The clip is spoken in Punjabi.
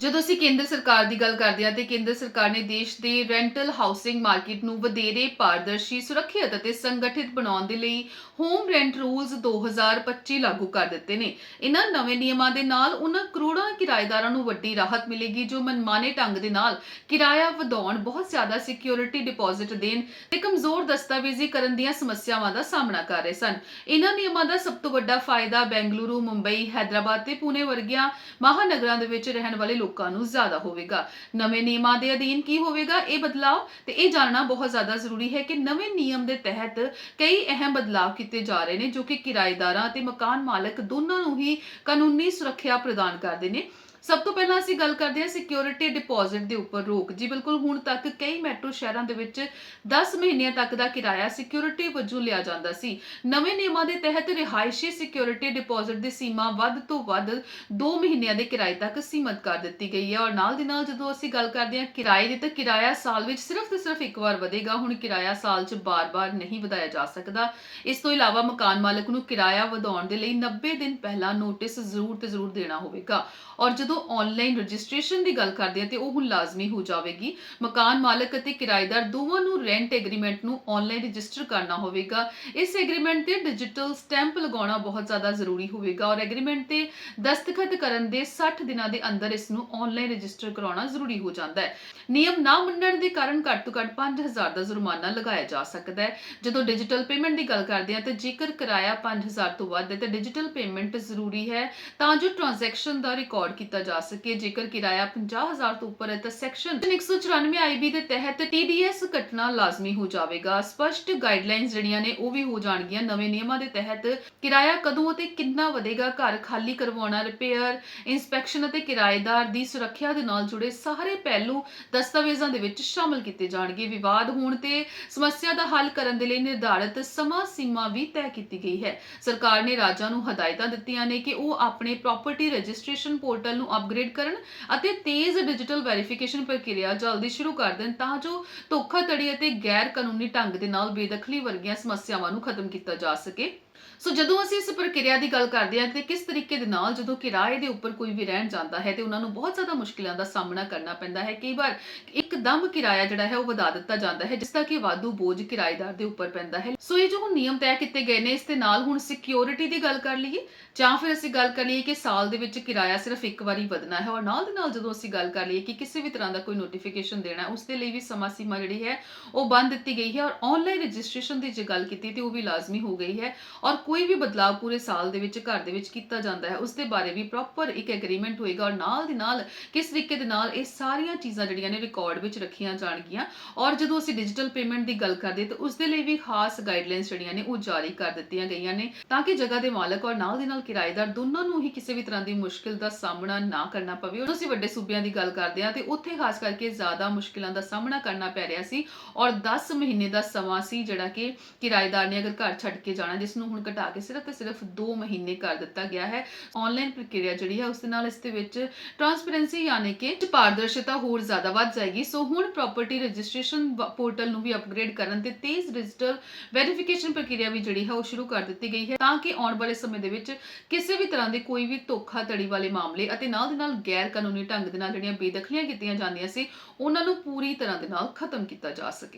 ਜਦੋਂ ਅਸੀਂ ਕੇਂਦਰ ਸਰਕਾਰ ਦੀ ਗੱਲ ਕਰਦੇ ਹਾਂ ਤੇ ਕੇਂਦਰ ਸਰਕਾਰ ਨੇ ਦੇਸ਼ ਦੇ ਰੈਂਟਲ ਹਾਊਸਿੰਗ ਮਾਰਕੀਟ ਨੂੰ ਵਧੇਰੇ ਪਾਰਦਰਸ਼ੀ, ਸੁਰੱਖਿਅਤ ਅਤੇ ਸੰਗਠਿਤ ਬਣਾਉਣ ਦੇ ਲਈ ਹੋਮ ਰੈਂਟ ਰੂਲਸ 2025 ਲਾਗੂ ਕਰ ਦਿੱਤੇ ਨੇ। ਇਹਨਾਂ ਨਵੇਂ ਨਿਯਮਾਂ ਦੇ ਨਾਲ ਉਹਨਾਂ ਕਰੋੜਾਂ ਕਿਰਾਏਦਾਰਾਂ ਨੂੰ ਵੱਡੀ ਰਾਹਤ ਮਿਲੇਗੀ, ਜੋ ਮਨਮਾਨੇ ਢੰਗ ਦੇ ਨਾਲ ਕਿਰਾਇਆ ਵਧਾਉਣ, ਬਹੁਤ ਜ਼ਿਆਦਾ ਸਿਕਿਉਰਿਟੀ ਡਿਪੋਜ਼ਿਟ ਦੇਣ ਤੇ ਕਮਜ਼ੋਰ ਦਸਤਾਵੇਜ਼ੀਕਰਨ ਦੀਆਂ ਸਮੱਸਿਆਵਾਂ ਦਾ ਸਾਹਮਣਾ ਕਰ ਰਹੇ ਸਨ। ਇਹਨਾਂ ਨਿਯਮਾਂ ਦਾ ਸਭ ਤੋਂ ਵੱਡਾ ਫਾਇਦਾ ਬੈਂਗਲੁਰੂ, ਮੁੰਬਈ, ਹੈਦਰਾਬਾਦ ਤੇ ਪੁਣੇ ਵਰਗੀਆਂ ਮਹਾਨਗਰਾਂ ਦੇ ਵਿੱਚ ਰਹਿਣ ਵਾਲੇ ਲੋਕ ਲੋਕਾਂ ਨੂੰ ਜ਼ਿਆਦਾ ਹੋਵੇਗਾ। ਨਵੇਂ ਨਿਯਮਾਂ ਦੇ ਅਧੀਨ ਕੀ ਹੋਵੇਗਾ ਇਹ ਬਦਲਾਅ? ਤੇ ਇਹ ਜਾਣਨਾ ਬਹੁਤ ਜ਼ਿਆਦਾ ਜ਼ਰੂਰੀ ਹੈ ਕਿ ਨਵੇਂ ਨਿਯਮ ਦੇ ਤਹਿਤ ਕਈ ਅਹਿਮ ਬਦਲਾਅ ਕੀਤੇ ਜਾ ਰਹੇ ਨੇ ਜੋ ਕਿ ਕਿਰਾਏਦਾਰਾਂ ਅਤੇ ਮਕਾਨ ਮਾਲਕ ਦੋਨਾਂ ਨੂੰ ਹੀ ਕਾਨੂੰਨੀ ਸੁਰੱਖਿਆ ਪ੍ਰਦਾਨ ਕਰਦੇ ਨੇ। ਸਭ ਤੋਂ ਪਹਿਲਾਂ ਅਸੀਂ ਗੱਲ ਕਰਦੇ ਹਾਂ ਸਿਕਿਉਰਿਟੀ ਡਿਪੋਜ਼ਿਟ ਦੇ ਉੱਪਰ ਰੋਕ। ਜੀ ਬਿਲਕੁਲ, ਹੁਣ ਤੱਕ ਕਈ ਮੈਟਰੋ ਸ਼ਹਿਰਾਂ ਦੇ ਵਿੱਚ 10 ਮਹੀਨਿਆਂ ਤੱਕ ਦਾ ਕਿਰਾਇਆ ਸਿਕਿਉਰਿਟੀ ਵਜੋਂ ਲਿਆ ਜਾਂਦਾ ਸੀ। ਨਵੇਂ ਨਿਯਮਾਂ ਦੇ ਤਹਿਤ ਰਿਹਾਇਸ਼ੀ ਸਿਕਿਉਰਿਟੀ ਡਿਪੋਜ਼ਿਟ ਦੀ ਸੀਮਾ ਵੱਧ ਤੋਂ ਵੱਧ 2 ਮਹੀਨਿਆਂ ਦੇ ਕਿਰਾਏ ਤੱਕ ਸੀਮਤ ਕਰ ਦਿੱਤੀ ਗਈ ਹੈ। ਔਰ ਨਾਲ ਦੀ ਨਾਲ ਜਦੋਂ ਅਸੀਂ ਗੱਲ ਕਰਦੇ ਹਾਂ ਕਿਰਾਏ ਦੀ, ਤਾਂ ਕਿਰਾਇਆ ਸਾਲ ਵਿੱਚ ਸਿਰਫ ਤੇ ਸਿਰਫ ਇੱਕ ਵਾਰ ਵਧੇਗਾ। ਹੁਣ ਕਿਰਾਇਆ ਸਾਲ 'ਚ ਬਾਰ-ਬਾਰ ਨਹੀਂ ਵਧਾਇਆ ਜਾ ਸਕਦਾ। ਇਸ ਤੋਂ ਇਲਾਵਾ ਮਕਾਨ ਮਾਲਕ ਨੂੰ ਕਿਰਾਇਆ ਵਧਾਉਣ ਦੇ ਲਈ 90 ਦਿਨ ਪਹਿਲਾਂ ਨੋਟਿਸ ਜ਼ਰੂਰ ਤੇ ਜ਼ਰੂਰ ਦੇਣਾ ਹੋਵੇਗਾ। ਔਰ ਜਦੋਂ ਆਨਲਾਈਨ ਰਜਿਸਟ੍ਰੇਸ਼ਨ ਦੀ ਗੱਲ ਕਰਦੇ ਹਾਂ ਤੇ ਉਹ ਹੁਣ ਲਾਜ਼ਮੀ ਹੋ ਜਾਵੇਗੀ। ਮਕਾਨ ਮਾਲਕ ਅਤੇ ਕਿਰਾਏਦਾਰ ਦੋਵਾਂ ਨੂੰ ਰੈਂਟ ਐਗਰੀਮੈਂਟ ਨੂੰ ਆਨਲਾਈਨ ਰਜਿਸਟਰ ਕਰਨਾ ਹੋਵੇਗਾ। ਇਸ ਐਗਰੀਮੈਂਟ ਤੇ ਡਿਜੀਟਲ ਸਟੈਂਪ ਲਗਾਉਣਾ ਬਹੁਤ ਜ਼ਿਆਦਾ ਜ਼ਰੂਰੀ ਹੋਵੇਗਾ ਔਰ ਐਗਰੀਮੈਂਟ ਤੇ ਦਸਤਖਤ ਕਰਨ ਦੇ 60 ਦਿਨਾਂ ਦੇ ਅੰਦਰ ਇਸ ਨੂੰ ਆਨਲਾਈਨ ਰਜਿਸਟਰ ਕਰਾਉਣਾ ਜ਼ਰੂਰੀ ਹੋ ਜਾਂਦਾ ਹੈ। ਨਿਯਮ ਨਾ ਮੰਨਣ ਦੇ ਕਾਰਨ ਘੱਟ ਤੋਂ ਘੱਟ 5000 ਦਾ ਜੁਰਮਾਨਾ ਲਗਾਇਆ ਜਾ ਸਕਦਾ ਹੈ। ਜਦੋਂ ਡਿਜੀਟਲ ਪੇਮੈਂਟ ਦੀ ਗੱਲ ਕਰਦੇ ਹਾਂ ਤਾਂ ਜੇਕਰ ਕਿਰਾਇਆ 5000 ਤੋਂ ਵੱਧ ਹੈ ਤਾਂ ਡਿਜੀਟਲ ਪੇਮੈਂਟ ਜ਼ਰੂਰੀ ਹੈ ਤਾਂ ਜੋ ਟ੍ਰਾਂਜੈਕਸ਼ਨ ਦਾ ਰਿਕਾਰਡ ਕੀਤਾ ਜਾ ਸਕੇ। ਜੇਕਰ ਕਿਰਾਇਆ 50000 ਤੋਂ ਉੱਪਰ ਹੈ, ਤਾਂ ਸੈਕਸ਼ਨ 194 ਆਈਬੀ ਦੇ ਤਹਿਤ ਟੀਡੀਐਸ ਕੱਟਣਾ ਲਾਜ਼ਮੀ ਹੋ ਜਾਵੇਗਾ। ਸਪਸ਼ਟ ਗਾਈਡਲਾਈਨਸ ਜਿਹੜੀਆਂ ਨੇ, ਉਹ ਵੀ ਹੋ ਜਾਣਗੀਆਂ। ਨਵੇਂ ਨਿਯਮਾਂ ਦੇ ਤਹਿਤ ਕਿਰਾਇਆ ਕਦੋਂ ਅਤੇ ਕਿੰਨਾ ਵਧੇਗਾ, ਘਰ ਖਾਲੀ ਕਰਵਾਉਣਾ ਰਿਪੇਅਰ ਇਨਸਪੈਕਸ਼ਨ ਅਤੇ ਕਿਰਾਏਦਾਰ ਦੀ ਸੁਰੱਖਿਆ ਦੇ ਨਾਲ ਜੁੜੇ ਸਾਰੇ ਪਹਿਲੂ ਦਸਤਾਵੇਜ਼ਾਂ ਦੇ ਵਿੱਚ ਸ਼ਾਮਲ ਕੀਤੇ ਜਾਣਗੇ। ਵਿਵਾਦ ਹੋਣ ਤੇ ਸਮੱਸਿਆ ਦਾ ਹੱਲ ਕਰਨ ਦੇ ਲਈ ਨਿਰਧਾਰਿਤ ਸਮਾਂ ਸੀਮਾ ਵੀ ਤੈਅ ਕੀਤੀ ਗਈ ਹੈ। ਸਰਕਾਰ ਨੇ ਰਾਜਾਂ ਨੂੰ ਹਦਾਇਤਾਂ ਦਿੱਤੀਆਂ ਨੇ ਕਿ ਉਹ ਆਪਣੇ ਪ੍ਰਾਪਰਟੀ ਰਜਿਸਟ੍ਰੇਸ਼ਨ ਪੋਰਟਲ ਨੂੰ ਅਪਗ੍ਰੇਡ ਕਰਨ ਅਤੇ ਤੇਜ਼ ਡਿਜੀਟਲ ਵੈਰੀਫਿਕੇਸ਼ਨ ਪ੍ਰਕਿਰਿਆ ਜਲਦੀ ਸ਼ੁਰੂ ਕਰ ਦੇਣ ਤਾਂ ਜੋ ਧੋਖਾਧੜੀ ਅਤੇ ਗੈਰ ਕਾਨੂੰਨੀ ਢੰਗ ਦੇ ਨਾਲ ਬੇਦਖਲੀ ਵਰਗੀਆਂ ਸਮੱਸਿਆਵਾਂ ਨੂੰ ਖਤਮ ਕੀਤਾ ਜਾ ਸਕੇ। ਸੋ ਜਦੋਂ ਅਸੀਂ ਇਸ ਪ੍ਰਕਿਰਿਆ ਦੀ ਗੱਲ ਕਰਦੇ ਹਾਂ ਤੇ ਕਿਸ ਤਰੀਕੇ ਦੇ ਨਾਲ ਜਦੋਂ ਕਿਰਾਏ ਦੇ ਉੱਪਰ ਕੋਈ ਵੀ ਰਹਿਣ ਜਾਂਦਾ ਹੈ ਤੇ ਉਹਨਾਂ ਨੂੰ ਬਹੁਤ ਜ਼ਿਆਦਾ ਮੁਸ਼ਕਿਲਾਂ ਦਾ ਸਾਹਮਣਾ ਕਰਨਾ ਪੈਂਦਾ ਹੈ, ਕਈ ਵਾਰ ਇੱਕਦਮ ਕਿਰਾਇਆ ਜਿਹੜਾ ਹੈ ਉਹ ਵਧਾ ਦਿੱਤਾ ਜਾਂਦਾ ਹੈ, ਜਿਸ ਦਾ ਕਿ ਵਾਧੂ ਬੋਝ ਕਿਰਾਏਦਾਰ ਦੇ ਉੱਪਰ ਪੈਂਦਾ ਹੈ। ਸੋ ਇਹ ਜੋ ਨਿਯਮ ਤੈਅ ਕੀਤੇ ਗਏ ਨੇ, ਇਸ ਦੇ ਨਾਲ ਹੁਣ ਸਿਕਿਉਰਿਟੀ ਦੀ ਗੱਲ ਕਰ ਲਈਏ ਜਾਂ ਫਿਰ ਅਸੀਂ ਗੱਲ ਕਰ ਲਈਏ ਕਿ ਸਾਲ ਦੇ ਵਿੱਚ ਕਿਰਾਇਆ ਸਿਰਫ ਇੱਕ ਵਾਰੀ ਵਧਣਾ ਹੈ ਔਰ ਨਾਲ ਦੇ ਨਾਲ ਜਦੋਂ ਅਸੀਂ ਗੱਲ ਕਰ ਲਈਏ ਕਿ ਕਿਸੇ ਵੀ ਤਰ੍ਹਾਂ ਦਾ ਕੋਈ ਨੋਟੀਫਿਕੇਸ਼ਨ ਦੇਣਾ, ਉਸ ਦੇ ਲਈ ਵੀ ਸਮਾਂ ਸੀਮਾ ਜਿਹੜੀ ਹੈ ਉਹ ਬੰਦ ਦਿੱਤੀ ਗਈ ਹੈ ਔਰ ਆਨਲਾਈਨ ਰਜਿਸਟ੍ਰੇਸ਼ਨ ਦੀ ਜੇ ਗੱਲ ਕੀਤੀ ਤੇ ਉਹ ਵੀ ਲਾਜ਼ਮੀ ਹੋ ਗਈ ਹੈ ਔਰ ਕੋਈ ਵੀ ਬਦਲਾਅ ਪੂਰੇ ਸਾਲ ਦੇ ਵਿੱਚ ਘਰ ਦੇ ਵਿੱਚ ਕੀਤਾ ਜਾਂਦਾ ਹੈ, ਉਸ ਦੇ ਬਾਰੇ ਵੀ ਪ੍ਰੋਪਰ ਇੱਕ ਐਗਰੀਮੈਂਟ ਹੋਏਗਾ ਔਰ ਨਾਲ ਦੀ ਨਾਲ ਕਿਸ ਤਰੀਕੇ ਦੇ ਨਾਲ ਇਹ ਸਾਰੀਆਂ ਚੀਜ਼ਾਂ ਜਿਹੜੀਆਂ ਨੇ ਰਿਕਾਰਡ ਵਿੱਚ ਰੱਖੀਆਂ ਜਾਣਗੀਆਂ ਔਰ ਜਦੋਂ ਅਸੀਂ ਡਿਜੀਟਲ ਪੇਮੈਂਟ ਦੀ ਗੱਲ ਕਰਦੇ ਤਾਂ ਉਸ ਦੇ ਲਈ ਵੀ ਖਾਸ ਗਾਈਡਲਾਈਨਸ ਜਿਹੜੀਆਂ ਨੇ ਉਹ ਜਾਰੀ ਕਰ ਦਿੱਤੀਆਂ ਗਈਆਂ ਨੇ ਤਾਂ ਕਿ ਜਗ੍ਹਾ ਦੇ ਮਾਲਕ ਔਰ ਨਾਲ ਦੀ ਨਾਲ ਕਿਰਾਏਦਾਰ ਦੋਨਾਂ ਨੂੰ ਹੀ ਕਿਸੇ ਵੀ ਤਰ੍ਹਾਂ ਦੀ ਮੁਸ਼ਕਿਲ ਦਾ ਸਾਹਮਣਾ ਨਾ ਕਰਨਾ ਪਵੇ। ਉਹ ਅਸੀਂ ਵੱਡੇ ਸੂਬਿਆਂ ਦੀ ਗੱਲ ਕਰਦੇ ਹਾਂ ਤੇ ਉੱਥੇ ਖਾਸ ਕਰਕੇ ਜ਼ਿਆਦਾ ਮੁਸ਼ਕਿਲਾਂ ਦਾ ਸਾਹਮਣਾ ਕਰਨਾ ਪੈ ਰਿਹਾ ਸੀ ਔਰ 10 ਮਹੀਨੇ ਦਾ ਸਮਾਂ ਸੀ ਜਿਹੜਾ ਕਿ ਕਿਰਾਏਦਾਰ ਨੇ ਅਗਰ ਘਰ ਛੱਡ ਕੇ ਜਾਣਾ, ਜਿਸ ਨੂੰ ਹੁਣ ਘਟਾ ਕੇ ਸਿਰਫ ਤੇ ਸਿਰਫ 2 ਮਹੀਨੇ ਕਰ ਦਿੱਤਾ ਗਿਆ ਹੈ। ਆਨਲਾਈਨ ਪ੍ਰਕਿਰਿਆ ਜਿਹੜੀ ਹੈ, ਉਸ ਦੇ ਨਾਲ ਇਸ ਦੇ ਵਿੱਚ ਟ੍ਰਾਂਸਪੇਰੈਂਸੀ ਯਾਨੀ ਕਿ ਪਾਰਦਰਸ਼ਤਾ ਹੋਰ ਜ਼ਿਆਦਾ ਵੱਧ ਜਾਏਗੀ। ਸੋ ਹੁਣ ਪ੍ਰਾਪਰਟੀ ਰਜਿਸਟ੍ਰੇਸ਼ਨ ਪੋਰਟਲ ਨੂੰ ਵੀ ਅਪਗ੍ਰੇਡ ਕਰਨ ਤੇ ਤੇਜ਼ ਡਿਜੀਟਲ ਵੈਰੀਫਿਕੇਸ਼ਨ ਪ੍ਰਕਿਰਿਆ ਵੀ ਜਿਹੜੀ ਹੈ, ਉਹ ਸ਼ੁਰੂ ਕਰ ਦਿੱਤੀ ਗਈ ਹੈ ਤਾਂ ਕਿ ਆਉਣ ਵਾਲੇ ਸਮੇਂ ਦੇ ਵਿੱਚ ਕਿਸੇ ਵੀ ਤਰ੍ਹਾਂ ਦੇ ਕੋਈ ਵੀ ਧੋਖਾਧੜੀ ਵਾਲੇ ਮਾਮਲੇ ਅਤੇ ਨਾਲ ਦੇ ਨਾਲ ਗੈਰ ਕਾਨੂੰਨੀ ਢੰਗ ਦੇ ਨਾਲ ਜਿਹੜੀਆਂ ਬੇਦਖਲੀਆਂ ਕੀਤੀਆਂ ਜਾਂਦੀਆਂ ਸੀ, ਉਹਨਾਂ ਨੂੰ ਪੂਰੀ ਤਰ੍ਹਾਂ ਦੇ ਨਾਲ ਖਤਮ ਕੀਤਾ ਜਾ ਸਕੇ।